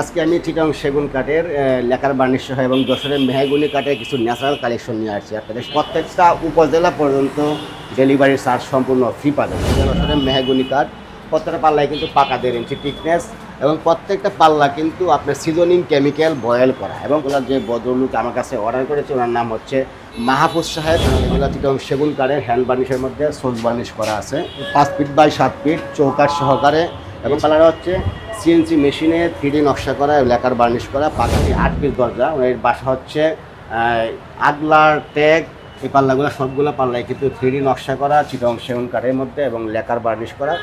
আজকে আমি চিটং সেগুন কাঠের লেখার বার্নিশ সহ এবং যশোরের মেহাগুনি কাঠের কিছু ন্যাচারাল কালেকশন নিয়ে আসছি আপনাদের। প্রত্যেকটা উপজেলা পর্যন্ত ডেলিভারি চার্জ সম্পূর্ণ ফ্রি পাবেন। যশোরের মেহাগুনি কাঠ। প্রত্যেকটা পাল্লায় কিন্তু পাকা দেড় ইঞ্চি টিকনেস এবং প্রত্যেকটা পাল্লা কিন্তু আপনার সিজনিং কেমিক্যাল বয়েল করা এবং ওনার যে ভদ্রলোক আমার কাছে অর্ডার করেছে, ওনার নাম হচ্ছে মাহফুজ সাহেব। এগুলো চিটং সেগুন কাঠের হ্যান্ড বার্নিশের মধ্যে সোজ বার্নিশ করা আছে। পাঁচ ফিট বাই সাত ফিট চৌকাঠ সহকারে এবং কালার হচ্ছে সিএনসি মেশিনে থ্রিডি নকশা করা, লেকার বার্নিশ করা পাখাটি আট পিস দরজা। এর বাসা হচ্ছে আগলার ট্যাগ এই পাল্লাগুলো, সবগুলো পাল্লায় কিন্তু থ্রিডি নকশা করা, চিটং সেগুন কাঠের মধ্যে এবং লেকার বার্নিশ করা।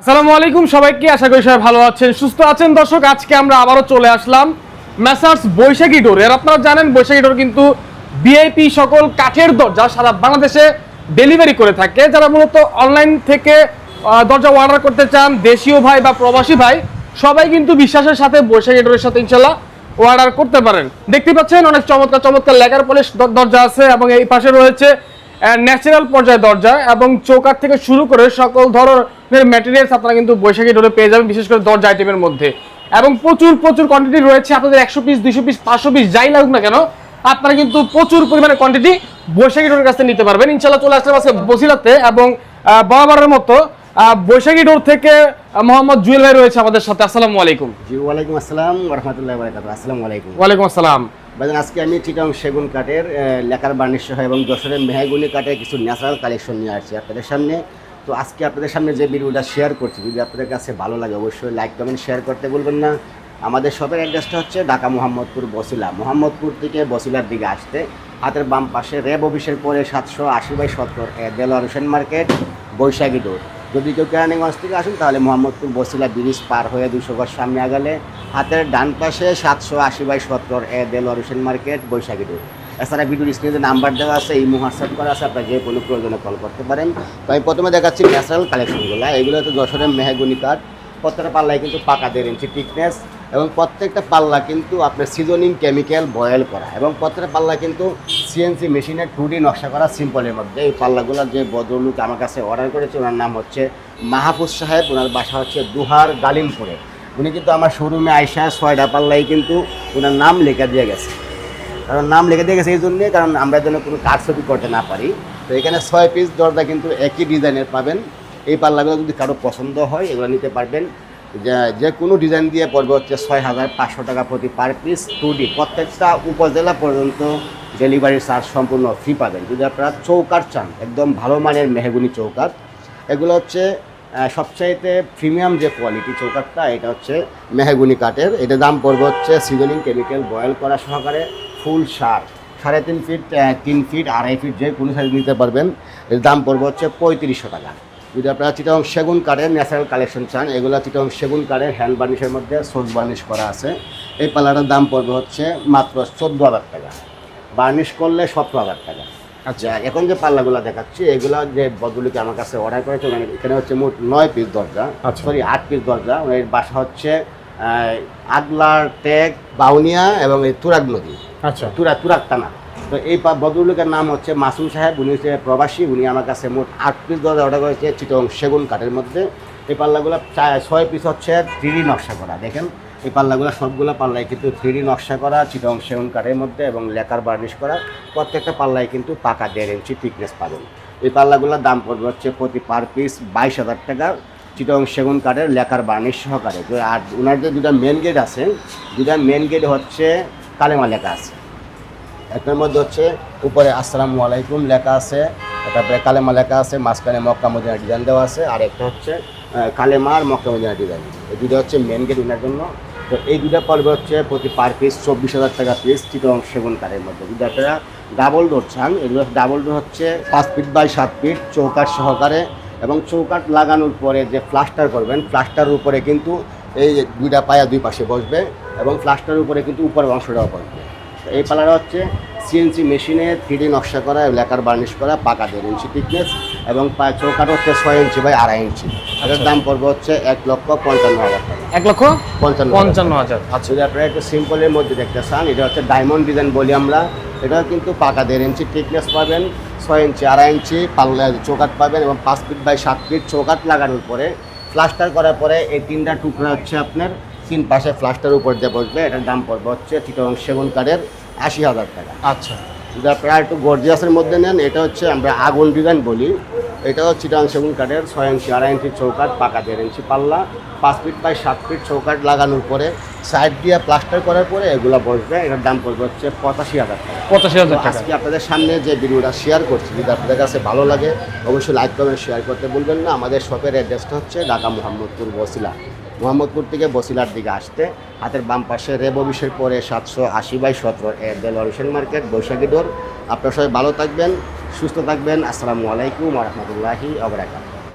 আসসালামু আলাইকুম সবাইকে, আশা করি সবাই ভালো আছেন, সুস্থ আছেন। দর্শক, আজকে আমরা আবারও চলে আসলাম মেসার্স বৈশাখী ডোর। এর আপনারা জানেন, বৈশাখী ডোর কিন্তু বিআইপি সকল কাঠের দরজা সারা বাংলাদেশে ডেলিভারি করে থাকে, যারা মূলত অনলাইন থেকে দরজা অর্ডার করতে চান, দেশীয় ভাই বা প্রবাসী ভাই, সবাই কিন্তু বিশ্বাসের সাথে বৈশাখী ডোরের সাথে ইনশাল্লাহ অর্ডার করতে পারেন। দেখতে পাচ্ছেন, অনেক চমৎকার চমৎকার লেকার পলিশ দরজা আছে এবং এই পাশে রয়েছে ন্যাচারাল পর্যায়ে দরজা এবং চৌকার থেকে শুরু করে সকল ধরনের ম্যাটেরিয়ালস আপনারা কিন্তু বৈশাখী ডোরে পেয়ে যাবেন, বিশেষ করে দরজা আইটেমের মধ্যে। এবং প্রচুর প্রচুর কোয়ান্টিটি রয়েছে, আপনাদের একশো পিস দুইশো পিস পাঁচশো পিস যাই লাগুক না কেন আপনারা কিন্তু প্রচুর পরিমাণে কোয়ান্টিটি বৈশাখী ডোরের কাছে নিতে পারবেন। ইনশাল্লাহ চলে আসলে আজকে বসিলাতে এবং বরাবরের মতো বৈশাখী ডোর থেকে মোহাম্মদ জুয়েল ভাই রয়েছে আমাদের সাথে। আসসালামু আলাইকুম। জি ওয়ালাইকুম আসসালাম রহমতুল্লাহ বারকাত আসসালামু আলাইকুম। ওয়ালাইকুম আসসালাম। বাজান আজকে আমি চিটং সেগুন কাঠের লেখার বার্নিশ সহ এবং যশোরের মেহাগুনি কাঠের কিছু ন্যাচারাল কালেকশন নিয়ে আসছি আপনাদের সামনে। তো আজকে আপনাদের সামনে যে ভিডিওটা শেয়ার করছি যদি আপনাদের কাছে ভালো লাগে অবশ্যই লাইক কমেন্ট শেয়ার করতে বলবেন না। আমাদের শপের অ্যাড্রেসটা হচ্ছে ঢাকা মোহাম্মদপুর বসিলা। মোহাম্মদপুর থেকে বসিলার দিকে আসতে হাতের বাম পাশে র্যাব অফিসের পরে সাতশো আশি বাই সত্তর দেলোয়ার হোসেন মার্কেট, বৈশাখী রোড যদি কেউ কেরানীগঞ্জ থেকে আসুন, তাহলে মোহাম্মদপুর বসিলা ব্রিজ পার হয়ে দুশো গজ সামনে আগালে হাতের ডান পাশে সাতশো আশি বাই সত্তর, A, Delwar Hossain market, Baishakhi road এছাড়া ভিডিওর স্ক্রিনে নাম্বার দেওয়া আছে এই হোয়াটসঅ্যাপ করা আছে, আপনার যে কোনো প্রয়োজনে কল করতে পারেন। তো আমি প্রথমে দেখাচ্ছি ন্যাচারাল কালেকশনগুলো। এগুলো হচ্ছে যশোরের মেহাগুনি কাঠ। প্রত্যেকটা পাল্লায় কিন্তু পাকা দেড় ইঞ্চি টিকনেস এবং প্রত্যেকটা পাল্লা কিন্তু আপনার সিজনিং কেমিক্যাল বয়েল করা। এবং প্রত্যেকটা পাল্লা কিন্তু সিএনসি মেশিনের টু ডি নকশা করা সিম্পলের মধ্যে। এই পাল্লাগুলোর যে ভদ্রলোক আমার কাছে অর্ডার করেছে, ওনার নাম হচ্ছে মাহফুজ সাহেব, ওনার বাসা হচ্ছে দুহার গালিমপুরে। উনি কিন্তু আমার শোরুমে আইসা ছয়টা পাল্লাই কিন্তু ওনার নাম লেখা দিয়ে গেছে। কারণ নাম লেখা দিয়ে গেছে এই জন্যে, কারণ আমরা যেন কোনো কাঠ ছবি করতে না পারি। তো এখানে ছয় পিস দরজা কিন্তু একই ডিজাইনের পাবেন। এই পাল্লাগুলো যদি কারও পছন্দ হয়, এগুলো নিতে পারবেন। যে কোনো ডিজাইন দিয়ে পড়বে হচ্ছে ছয় হাজার পাঁচশো টাকা প্রতি পার পিস টু ডি প্রত্যেকটা উপজেলা পর্যন্ত ডেলিভারি চার্জ সম্পূর্ণ ফ্রি পাবেন। যদি আপনারা চৌকাট চান, একদম ভালো মানের মেহগুনি চৌকাট এগুলো হচ্ছে সবচাইতে প্রিমিয়াম যে কোয়ালিটি চৌকাটটা এটা হচ্ছে মেহগুনি কাঠের। এটা দাম পড়বে হচ্ছে সিজনিং কেমিক্যাল বয়েল করা সহকারে ফুল সার। সাড়ে তিন ফিট তিন ফিট আড়াই ফিট যে কোনো সাইজ নিতে পারবেন। এর দাম পড়বে হচ্ছে পঁয়ত্রিশশো টাকা। যদি আপনারা চিটং সেগুন কাঠের ন্যাচারাল কালেকশন চান এগুলো চিটং সেগুন কাঠের হ্যান্ড বার্নিশের মধ্যে সোজ বার্নিশ করা আছে। এই পাল্লাটার দাম পড়বে হচ্ছে মাত্র চোদ্দ হাজার টাকা। বার্নিশ করলে সতেরো হাজার টাকা। আচ্ছা। এখন যে পাল্লাগুলো দেখাচ্ছি এগুলো যে বদলুকে আমার কাছে অর্ডার করেছে মানে এখানে হচ্ছে মোট নয় পিস দরজা আচ্ছা। সরি আট পিস দরজা। এর বাসা হচ্ছে আগলার টেক বাউনিয়া এবং এই তুরাগ নদী। আচ্ছা। তুরা তুরাগ টানা। তো এই ভদ্রলোকের নাম হচ্ছে মাসুম সাহেব। উনি হচ্ছে প্রবাসী। উনি আমার কাছে মোট আট পিস দরজা অর্ডার করেছে চিটং সেগুন কাঠের মধ্যে। এই পাল্লাগুলো ছয় পিস হচ্ছে থ্রিডি নকশা করা। দেখেন, এই পাল্লাগুলো সবগুলো পাল্লায় কিন্তু থ্রিডি নকশা করা, চিটং সেগুন কাঠের মধ্যে এবং লেকার বার্নিশ করা। প্রত্যেকটা পাল্লায় কিন্তু পাকা দেড় ইঞ্চি থিকনেস পাবেন। এই পাল্লাগুলোর দাম পড়বে হচ্ছে প্রতি পার পিস বাইশ হাজার টাকা। চিটং সেগুন কাঠের লেখার বার্নিশ সহকারে। আর ওনার যে দুটা মেন গেট আছে, দুটা মেন গেট হচ্ছে কালেমা লেখা আছে। একটার মধ্যে হচ্ছে উপরে আসসালামু আলাইকুম লেখা আছে, তারপরে কালেমা লেখা আছে, মাঝখানে মক্কা মদিনা ডিজাইন দেওয়া আছে, আর একটা হচ্ছে কালেমা আর মক্কা মদিনা ডিজাইন। এই দুটো হচ্ছে মেন গেট ওনার জন্য। তো এই দুটা পড়বে হচ্ছে প্রতি পার পিস চব্বিশ হাজার টাকা পিস চিটং সেগুন কাঠের মধ্যে। আপনারা ডাবল ডোর চান, এগুলো ডাবল ডোর হচ্ছে পাঁচ ফিট বাই সাত ফিট চৌকাঠ সহকারে এবং চৌকাঠ লাগানোর পরে যে প্লাস্টার করবেন প্লাস্টারের উপরে কিন্তু এই দুইটা পায়া দুই পাশে বসবে এবং প্লাস্টারের উপরে কিন্তু উপরের অংশটাও বসবে। এই পাল্লাটা হচ্ছে সিএনসি মেশিনে থ্রিডি নকশা করা লেকার বার্নিশ করা পাকা দেড় ইঞ্চি থিকনেস এবং চৌকাঠ হচ্ছে ছয় ইঞ্চি বাই আড়াই ইঞ্চি এটার দাম পড়বে হচ্ছে এক লক্ষ পঞ্চান্ন হাজার এক লক্ষ পঞ্চান্ন পঞ্চান্ন হাজার আচ্ছা। যদি আপনারা একটু সিম্পলের মধ্যে দেখতে চান এটা হচ্ছে ডায়মন্ড ডিজাইন বলি আমরা এটা কিন্তু পাকা দেড় ইঞ্চি থিকনেস পাবেন ছয় ইঞ্চি আড়াই ইঞ্চি পাল্লা চৌকাট পাবেন এবং পাঁচ ফিট বাই সাত ফিট চৌকাট লাগানোর পরে প্লাস্টার করার পরে এই তিনটা টুকরা হচ্ছে আপনার তিন পাশে প্লাস্টার উপর দিয়ে বসবে এটার দাম পড়বে হচ্ছে চিটং সেগুন কাঠের আশি হাজার টাকা। আচ্ছা। যদি আপনারা একটু গর্জিয়াসের মধ্যে নেন এটা হচ্ছে আমরা আগুন ডিজাইন বলি। এটা হচ্ছে চিটাং সেগুন কাঠের ছয় ইঞ্চি আড়াই ইঞ্চি চৌকাট পাকা দেড় ইঞ্চি পাল্লা পাঁচ ফিট বাই সাত ফিট চৌকাট লাগানোর পরে সাইড দিয়ে প্লাস্টার করার পরে এগুলো বসবে এটার দাম পড়বে হচ্ছে পঁচাশি হাজার টাকা। পঁচাশি হাজার আজকে আপনাদের সামনে যে ভিডিওটা শেয়ার করছি যদি আপনাদের কাছে ভালো লাগে অবশ্যই লাইক কমেন্ট শেয়ার করতে বলবেন না। আমাদের শপের অ্যাড্রেসটা হচ্ছে ঢাকা মোহাম্মদপুর বসিলা। মোহাম্মদপুর থেকে বসিলার দিকে আসতে, হাতের বাম পাশে রেব অফিসের পরে সাতশো আশি বাই সতেরো দেল অরিশন মার্কেট, বৈশাখী ডোর। আপনার সবাই ভালো থাকবেন, সুস্থ থাকবেন। আসসালামু আলাইকুম রহমতুল্লাহি আবরাকাত